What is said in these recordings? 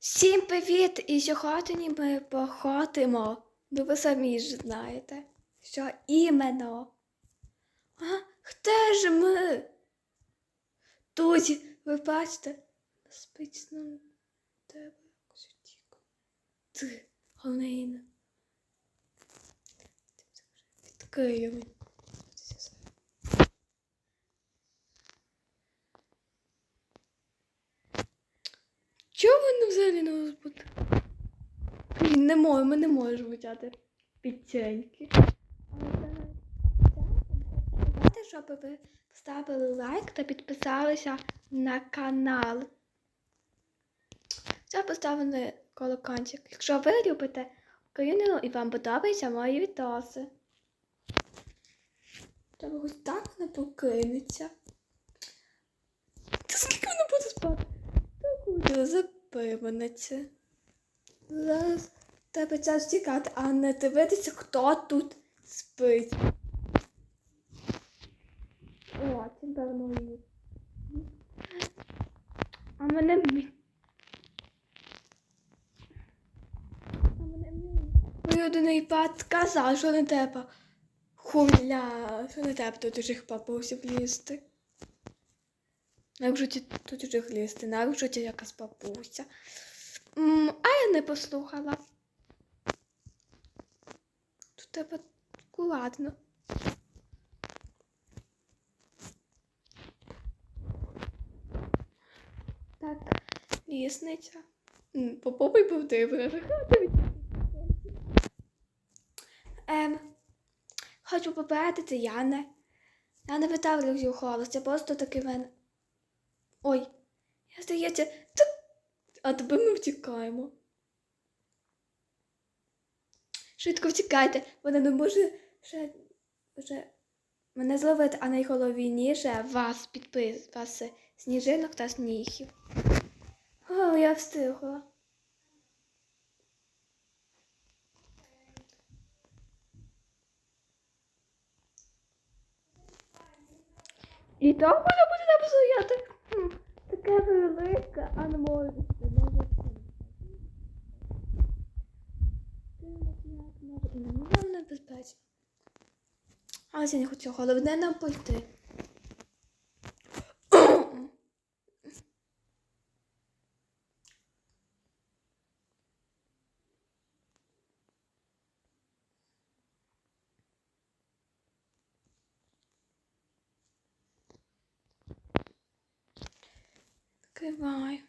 Всім привіт! І сьогодні ми походимо. Ну ви самі ж знаєте, що іменно. А, хто ж ми? Друзі, ви бачите, спить нам тебе якось втік. Ти, Галина. Відкриємо. Чого вони взагалі не можуть бути? Блін, не можемо, ми не можемо взяти печеньки. Давайте, щоб ви поставили лайк та підписалися на канал. Та поставили колокольчик. Якщо ви любите Україну і вам подобаються мої відоси. Треба ось так не покинеться. Та скільки воно буде спати? Так буде запиванеться. Зараз тебе час тікати, а не дивитися, хто тут спить. О. А мене мі- А мене Мій один пат казав, що не треба. Хуля, що не треба до чужих папусів лізти. Якщо ті до чужих лізти, навіть ті якась папуся. М, а я не послухала. Тут треба акуратно. Так, лісниця. Попробуй повти, пережихати. Ем, хочу попередити, я не. Я не витавлюю голос, це просто такий мен. Ой, я здається, так. А тепер ми втікаємо. Швидко втікайте, вона не може ще, вже мене зловити, а найголовніше вас підпис, вас сніжинок та сніхів. О, я встигла. І то воно буде там стояти. велика, а не може. може І нам небезпечно. Але я не хочу, головне нам пойти. Кривай.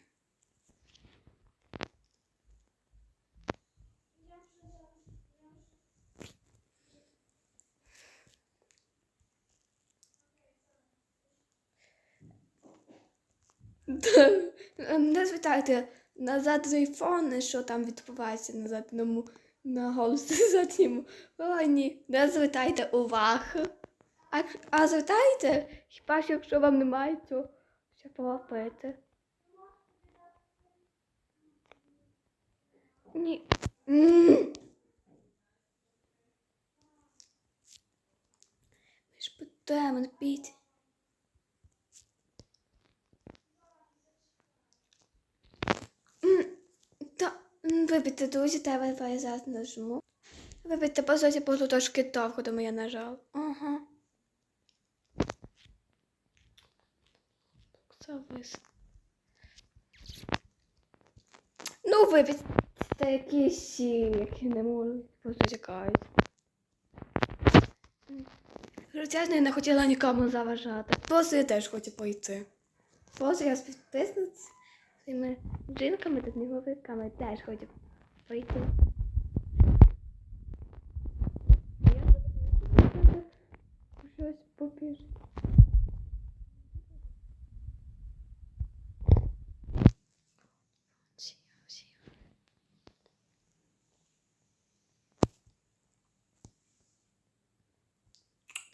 Не звертайте назад телефон, що там відбувається на задньому на голосі задньому плані. Не звертайте уваги. А, а звертайте, хіба що якщо вам немає цього, що полапити. Ні. Ми ж будемо піти. Та, м, вибачте, друзі, та я зараз нажму. Вибачте, по суті, було трошки довго, тому я нажав. Ага. Так, завис. Ну, вибачте, якісь, які не можуть, просто тікають. М. Я не хотіла нікому заважати. Просто я теж хочу пойти. Просто я підписниць своїми жінками та сніговиками теж хочу пойти.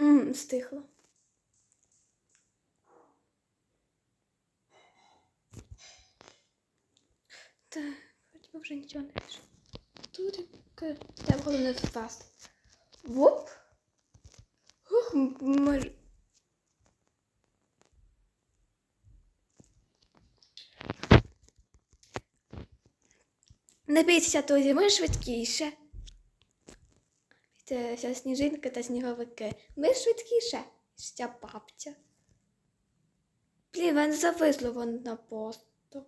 М, Стихло. Так, вроді вже нічого не пише. Тут. Треба головне впасти. Воп. М- може. Не бійтеся, друзі, ми швидкіше. Це сніжинки та сніговики. Ми швидкіше, ця бабця. Плівен зависло воно на посту.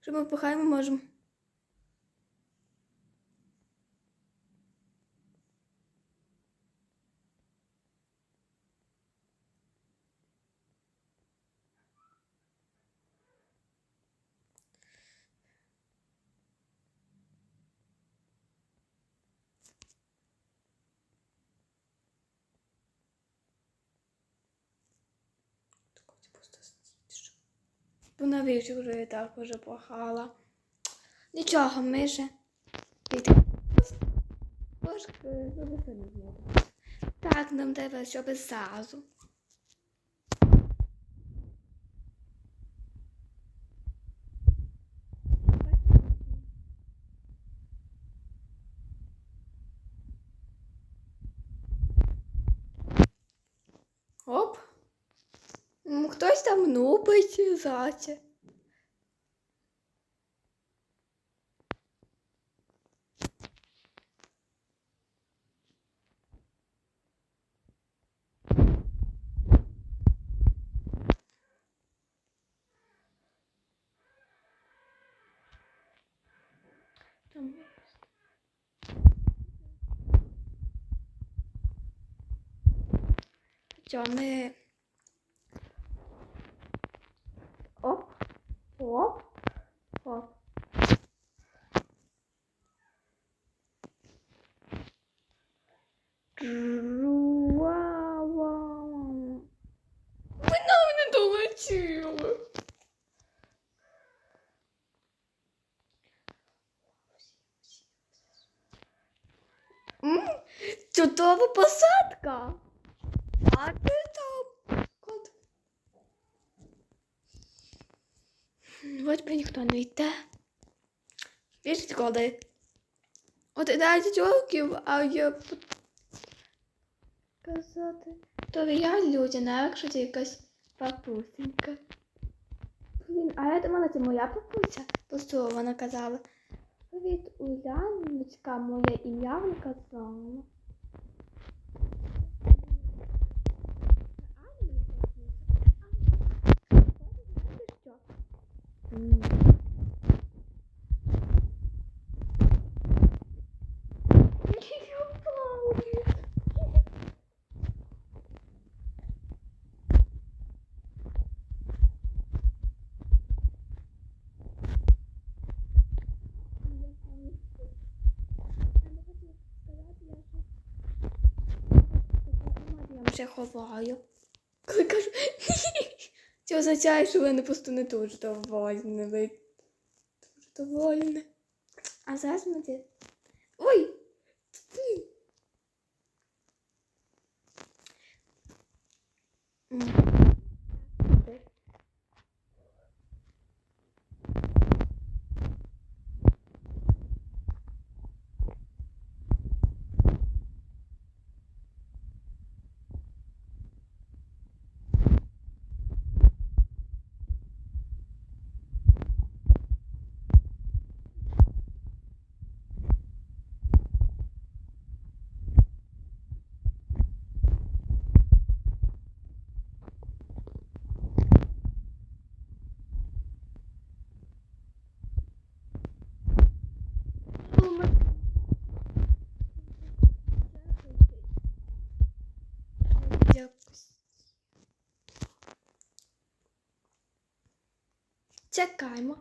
Що ми пихаємо можемо? Бо навіщо вже і так уже пахала. Нічого, ми від... Трошки знову. Так, нам треба, щоб зразу. Оп. М, Нубить заче. Там Що ми Оп, оп, оп. Жуа-ва-ва. Не долетіли. Чудова посадка. А ти там? Кот. Би ніхто не йде. Більше коли. От 11 років, а я казати. То я людина, якщо це якась папусенька. Блін, а я думала, це моя папуся. Просто вона казала. Привіт, Уляночка, моє ім'я вона казала. Я вже ховаю. Коли кажу, це означає, що вони просто не дуже довольні. Ви дуже довольні. А зараз ми де- Ой! Блін. М. Якось. Чекаємо.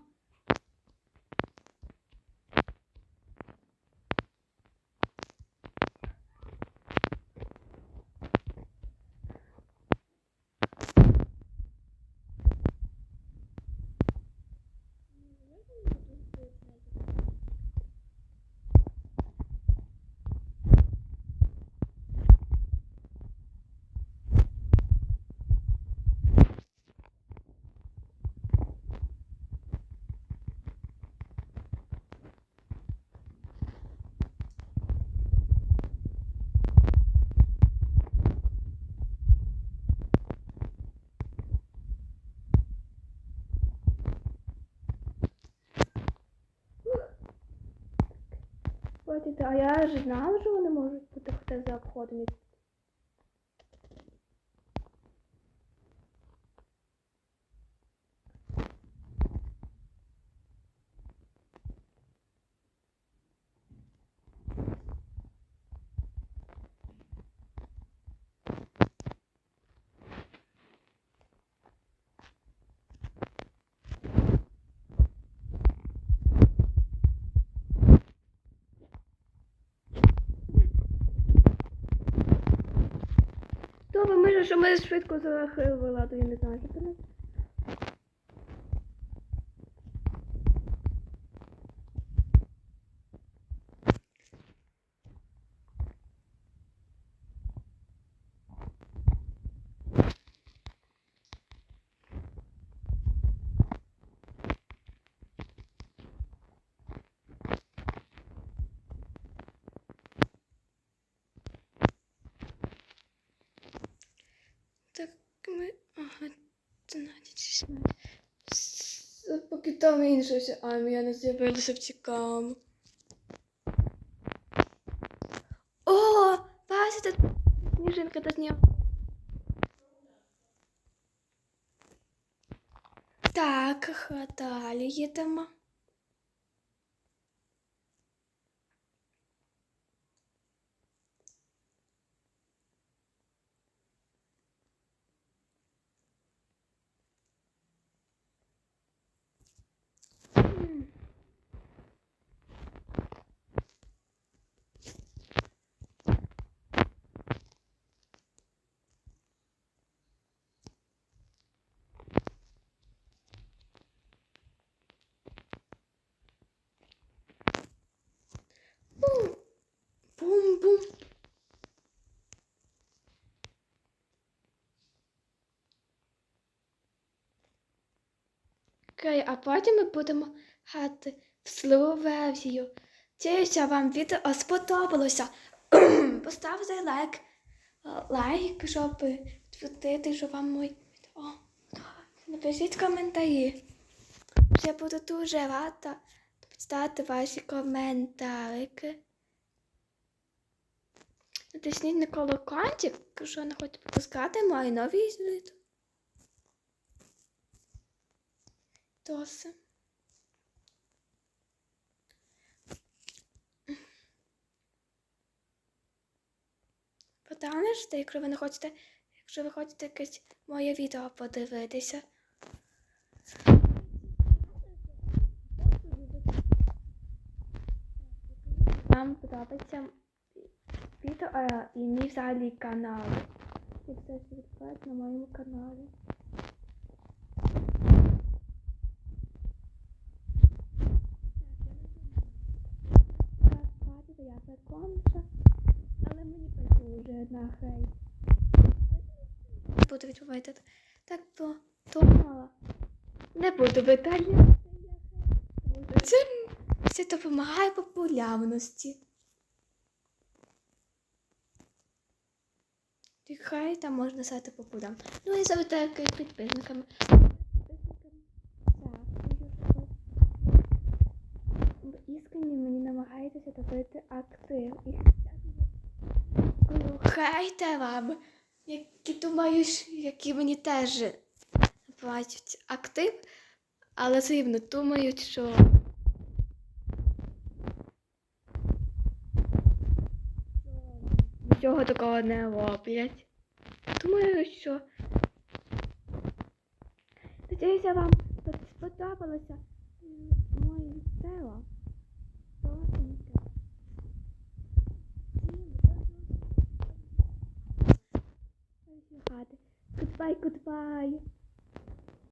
Хочете, а я ж знала, що вони можуть бути хто за обходом. Добре, може, що ми швидко захилила, то я не знаю, що це. 11, поки там інше все. А ну, я не з'явилася в. О, Вася, та сніжинка та сніг. Так, хата є там. Окей, а потім ми будемо грати в сливу версію. Надіюся, вам відео сподобалося. Поставте лайк, лайк, щоб підтвердити, що вам моє відео. Напишіть коментарі. Я буду дуже рада почитати ваші коментарики. Натисніть на колокольчик, якщо не хочете пропускати мої нові відео. Досить. Потанеште, якщо ви не хочете, якщо ви хочете якесь моє відео подивитися. Вам подобається відео і мій взагалі канал. І все, відбувається на моєму каналі. Так, бачите, але мені байдуже на хейт. Буду відповідати. Так то думала. Не буду видаляти. Це, це допомагає популярності. Хай там можна стати популярним. Ну і підписниками. Підписниками. Так, ви іскренні мені намагаєтеся добити актив. І хайте вам, які думаю, які мені теж бачать актив, але все рівно думають, що. Нічого такого не роблять. Думаю, що. Надіюся, вам сподобалося м, моє відео. Просиньте. Всім до зустрічі. Goodbye, goodbye.